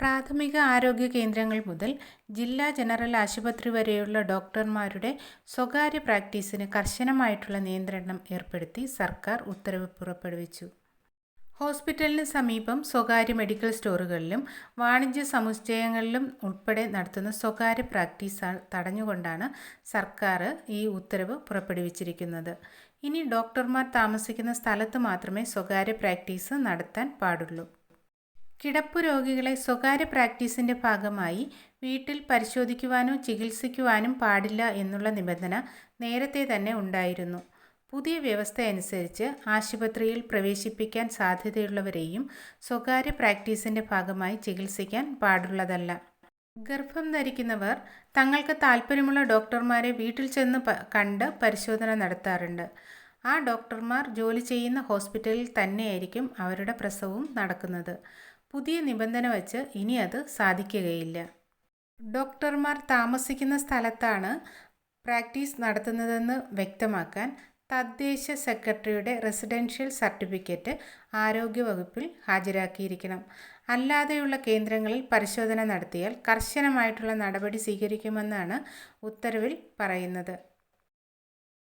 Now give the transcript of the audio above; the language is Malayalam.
പ്രാഥമിക ആരോഗ്യ കേന്ദ്രങ്ങൾ മുതൽ ജില്ലാ ജനറൽ ആശുപത്രി വരെയുള്ള ഡോക്ടർമാരുടെ സ്വകാര്യ പ്രാക്ടീസിന് കർശനമായിട്ടുള്ള നിയന്ത്രണം ഏർപ്പെടുത്തി സർക്കാർ ഉത്തരവ് പുറപ്പെടുവിച്ചു. ഹോസ്പിറ്റലിന് സമീപം സ്വകാര്യ മെഡിക്കൽ സ്റ്റോറുകളിലും വാണിജ്യ സമുച്ചയങ്ങളിലും ഉൾപ്പെടെ നടത്തുന്ന സ്വകാര്യ പ്രാക്ടീസ് തടഞ്ഞുകൊണ്ടാണ് സർക്കാർ ഈ ഉത്തരവ് പുറപ്പെടുവിച്ചിരിക്കുന്നത്. ഇനി ഡോക്ടർമാർ താമസിക്കുന്ന സ്ഥലത്ത് മാത്രമേ സ്വകാര്യ പ്രാക്ടീസ് നടത്താൻ പാടുള്ളൂ. കിടപ്പു രോഗികളെ സ്വകാര്യ പ്രാക്ടീസിന്റെ ഭാഗമായി വീട്ടിൽ പരിശോധിക്കുവാനോ ചികിത്സിക്കുവാനും പാടില്ല എന്നുള്ള നിബന്ധന നേരത്തെ തന്നെ ഉണ്ടായിരുന്നു. പുതിയ വ്യവസ്ഥയനുസരിച്ച് ആശുപത്രിയിൽ പ്രവേശിപ്പിക്കാൻ സാധ്യതയുള്ളവരെയും സ്വകാര്യ പ്രാക്ടീസിന്റെ ഭാഗമായി ചികിത്സിക്കാൻ പാടുള്ളതല്ല. ഗർഭം ധരിക്കുന്നവർ തങ്ങൾക്ക് താല്പര്യമുള്ള ഡോക്ടർമാരെ വീട്ടിൽ ചെന്ന് കണ്ട് പരിശോധന നടത്താറുണ്ട്. ആ ഡോക്ടർമാർ ജോലി ചെയ്യുന്ന ഹോസ്പിറ്റലിൽ തന്നെയായിരിക്കും അവരുടെ പ്രസവവും നടക്കുന്നത്. പുതിയ നിബന്ധന വച്ച് ഇനി അത് സാധിക്കുകയില്ല. ഡോക്ടർമാർ താമസിക്കുന്ന സ്ഥലത്താണ് പ്രാക്ടീസ് നടത്തുന്നതെന്ന് വ്യക്തമാക്കാൻ തദ്ദേശ സെക്രട്ടറിയുടെ റെസിഡൻഷ്യൽ സർട്ടിഫിക്കറ്റ് ആരോഗ്യവകുപ്പിൽ ഹാജരാക്കിയിരിക്കണം. അല്ലാതെയുള്ള കേന്ദ്രങ്ങളിൽ പരിശോധന നടത്തിയാൽ കർശനമായിട്ടുള്ള നടപടി സ്വീകരിക്കുമെന്നാണ് ഉത്തരവിൽ പറയുന്നത്.